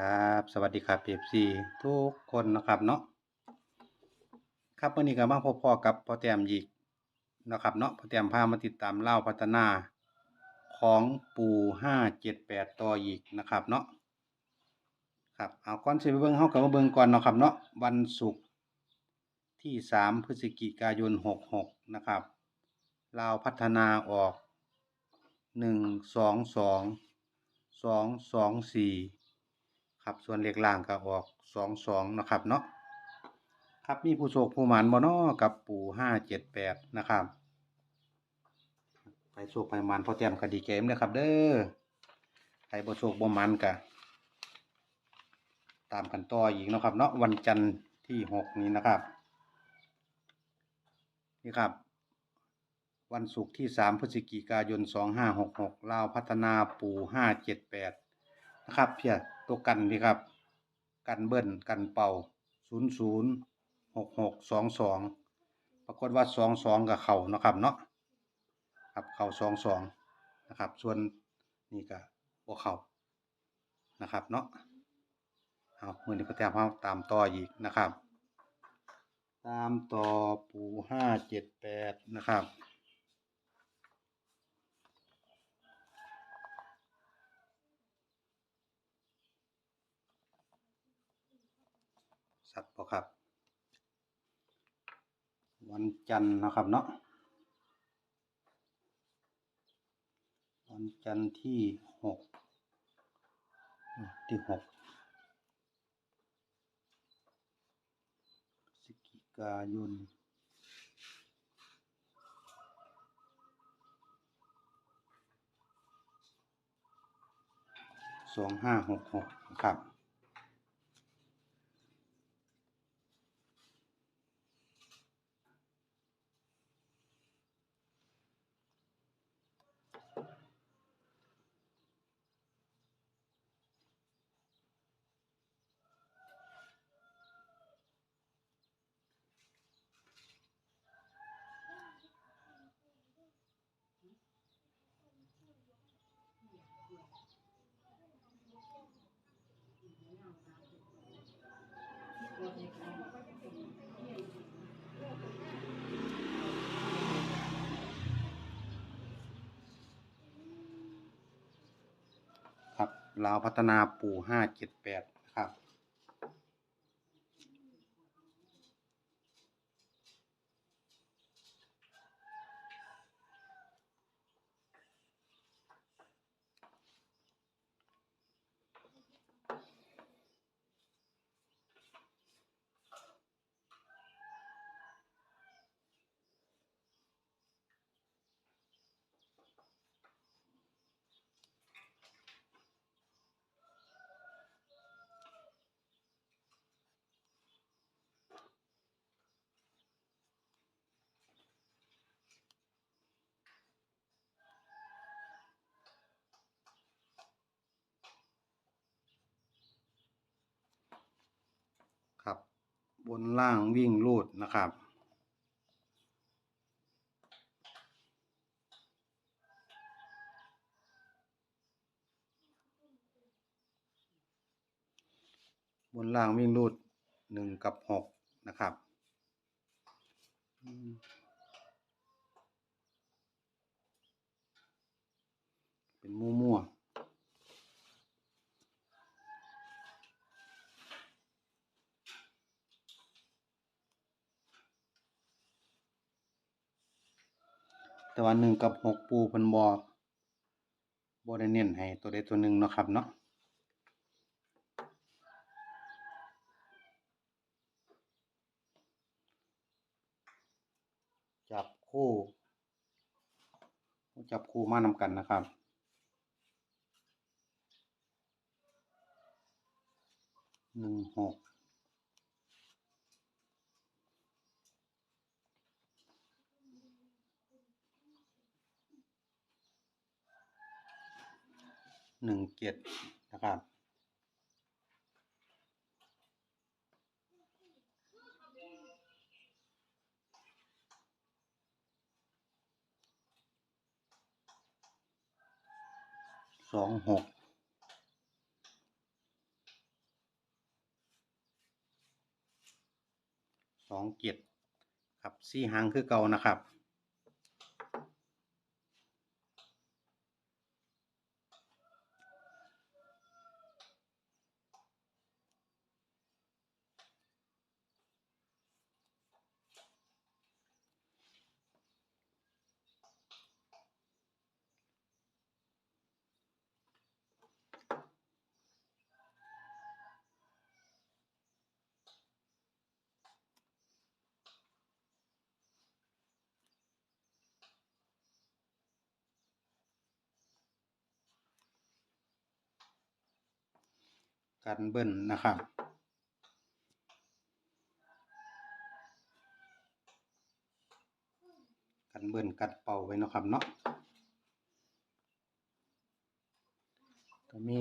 ครับ สวัสดีครับ FC ทุกคนนะครับเนาะครับวันนี้ก็มาพบพ่อกับพ่อแต้มอีกนะครับเนาะพ่อแต้มพามาติดตามเล่าพัฒนาของปูห้าเจ็ดแปดต่ออีกนะครับเนาะครับเอาก่อนสิไปเบิ่งเฮาก็มาเบิ่งก่อนนะครับเนาะวันศุกร์ที่สามพฤศจิกายนหกหกนะครับลาวพัฒนาออกหนึ่งสองสองสองสองสี่ ครับส่วนเลขล่างก็ออกสองสองนะครับเนาะครับมีผู้โชคผู้หมานบ่เนาะกับปู่ห้าเจ็ดแปดนะครับ ไปโชคไปหมานพอแต้มก็ดีเกมเลยครับ เด้อใครบ่โชคบ่หมันก็ตามกันต่ออีกนะครับ เนาะวันจันทร์ที่หกนี้นะครับนี่ครับ วันศุกร์ที่สามพฤศจิกายนสองห้าหกหกลาวพัฒนาปู่ห้าเจ็ดแปด นะครับ เพียตัวกันนี่ครับ กันเบิ้ลกันเป่าศูนย์ศูนย์หกหกสองสองปรากฏว่าสองสองกับเข่านะครับเนาะครับเข่าสองสองนะครับ ส่วนนี่ก็บ่เข่านะครับเนาะเอามือนี้ก็แต้มเอาตามต่ออีกนะครับ ตามต่อปูห้าเจ็ดแปดนะครับ สัตว์ปะครับ วันจันทร์นะครับเนาะวันจันทร์ที่หกที่หกพฤศจิกายนสองห้าหกหกครับ ครับ ลาวพัฒนาปู่ห้าเจ็ดแปดครับครับ บนล่างวิ่งรูดนะครับ บนล่างวิ่งรูดหนึ่งกับหกนะครับเป็นม่วมั่วๆ แต่ว่าหนึ่งกับหกปูเพันบอบอได้เน้นให้ตัวใดตัวหนึ่งเนาะครับเนาะจับคู่ จับคู่มานำกันนะครับหนึ่งหก หนึ่งเจ็ดนะครับ สองหกสองเจ็ดครับสี่หางคือเก่านะครับ กันเบิ้ลนะครับกันเบิ้ลกัดเป่าไว้นะครับเนาะก็มี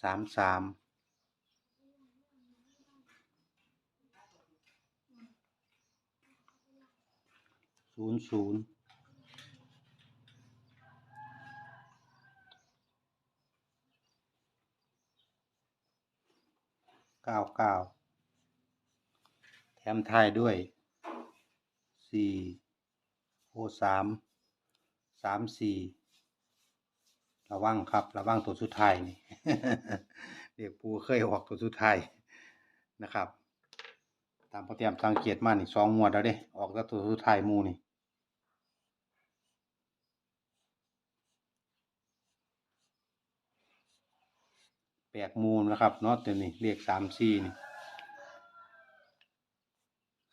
สามสาม ศูนย์ศูนย์เก้าเก้าแถมท้ายด้วยสี่โอสามสามสี่ระวังครับระวังตัวสุดท้ายนี่ เด็กปูเคยออกตัวสุดท้ายนะครับ ตามพอเตรียมสังเกตมานี่สองงวดแล้วเด้ ออกแล้วตัวสุดท้ายมูนี่ แปลกมูนะครับเนาะตัวนี้เลขสามสี่นี่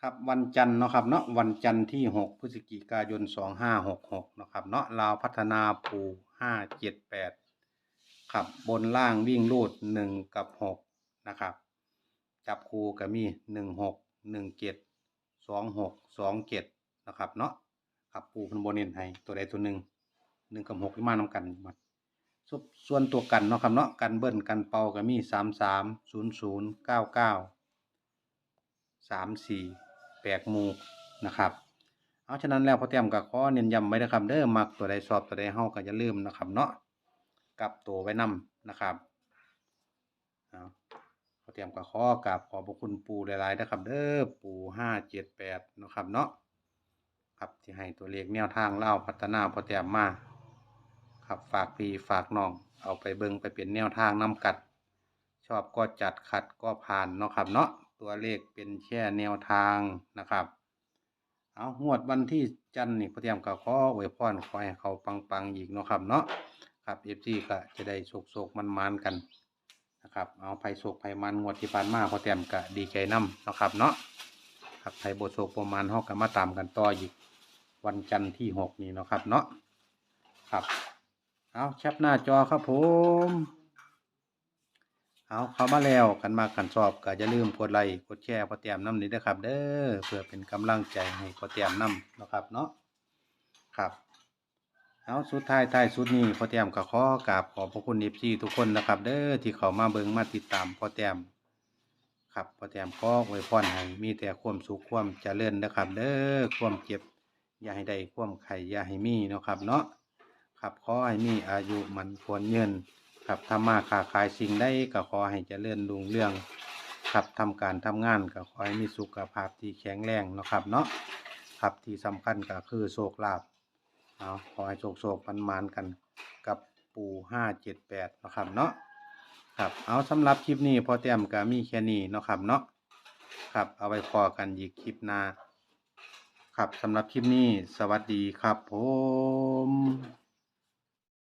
ครับวันจันทร์นะครับเนาะวันจันทร์ที่หกพฤศจิกายนสองห้าหกหกนะครับเนาะลาวพัฒนาปูห้าเจ็ดแปดครับบนล่างวิ่งรูดหนึ่งกับหกนะครับ จับคูก็มีหนึ่งหกหนึ่งเจ็ดสองหกสองเจ็ดนะครับเนาะครับปูพันโบเน้นให้ตัวใดตัวหนึ่งหนึ่งกับหกที่มานำกันหมด ส่วนตัวกันเนาะครับเนาะกันเบิ้ลกันเป่าก็มีสามสามศูนย์ศูนย์เก้าเก้าสามสี่แปลกมูนะครับเอาฉะนั้นแล้วพอเตรียมกับข้อเน้นย้ำไว้นะครับเด้อมักตัวใดสอบตัวใดเฮาก็อย่าลืมนะครับ เนาะกลับตัวไว้นํนะครับเอาพอเตรียมกับข้อกับขอบพระคุณปู่หลายๆนะครับ เด้อปู่ห้าเจ็ดแปดนะครับเนาะครับที่ให้ตัวเลขแนวทางเล่าพัฒนาพอเตรียมมา ครับฝากพี่ฝากน้อง เอาไปเบิงไปเป็นแนวทางนำกัด ชอบก็จัดขัดก็ผ่านเนาะครับ เนาะตัวเลขเป็นแค่แนวทางนะครับ เอางวดวันที่จันทร์นี่พอเตรียมกับข้ออวยพรขอให้เขาปังๆอีกเนาะครับเนาะครับเอฟซีก็จะได้โศกๆมันๆกันนะครับเอาไผ่โศกไผ่มันงวดที่ผ่านมาพอเตรียมก็ดีใจนํเนาะครับเนาะครับไผ่บโศกประมาณเฮาก็มาตามกันต่ออีกวันจันทร์ที่หกนี่เนาะครับเนาะครับ เอาแคปหน้าจอครับผม เอาเข้ามาแล้วกันมากันชอบก็อย่าลืมกดไลค์กดแชร์พอเตรียมน้ำนี้ด้วยครับ เด้อเพื่อเป็นกำลังใจให้พอเตรียมน้ำนะครับเนาะครับเอาสุดท้ายท้ายสุดนี้พอเตรียมก็ขอกราบขอบพระคุณเอฟซีทุกคนนะครับ เด้อที่เขามาเบิงมาติดตามพอเตรียมครับพอเตรียมขอไว้พรให้มีแต่ความสุขความเจริญนะครับ เด้อความเจ็บอย่าให้ได้ความไข่อย่าให้มีนะครับ เนาะ ครับขอให้มีอายุมันควรเงินครับทำมาค้าขายสิ่งใดก็ขอให้เจริญรุ่งเรืองครับทำการทำงานก็ขอให้มีสุขภาพที่แข็งแรงเนาะครับเนาะครับที่สำคัญก็คือโชคลาภเอาขอให้โชคโชคมันมานกันกับปู่ห้าเจ็ดแปดนะครับเนาะครับเอาสำหรับคลิปนี้พอเตรียมก็มีแค่นี้เนาะครับเนาะครับเอาไว้พอกันอีกคลิปหน้าครับสำหรับคลิปนี้สวัสดีครับผม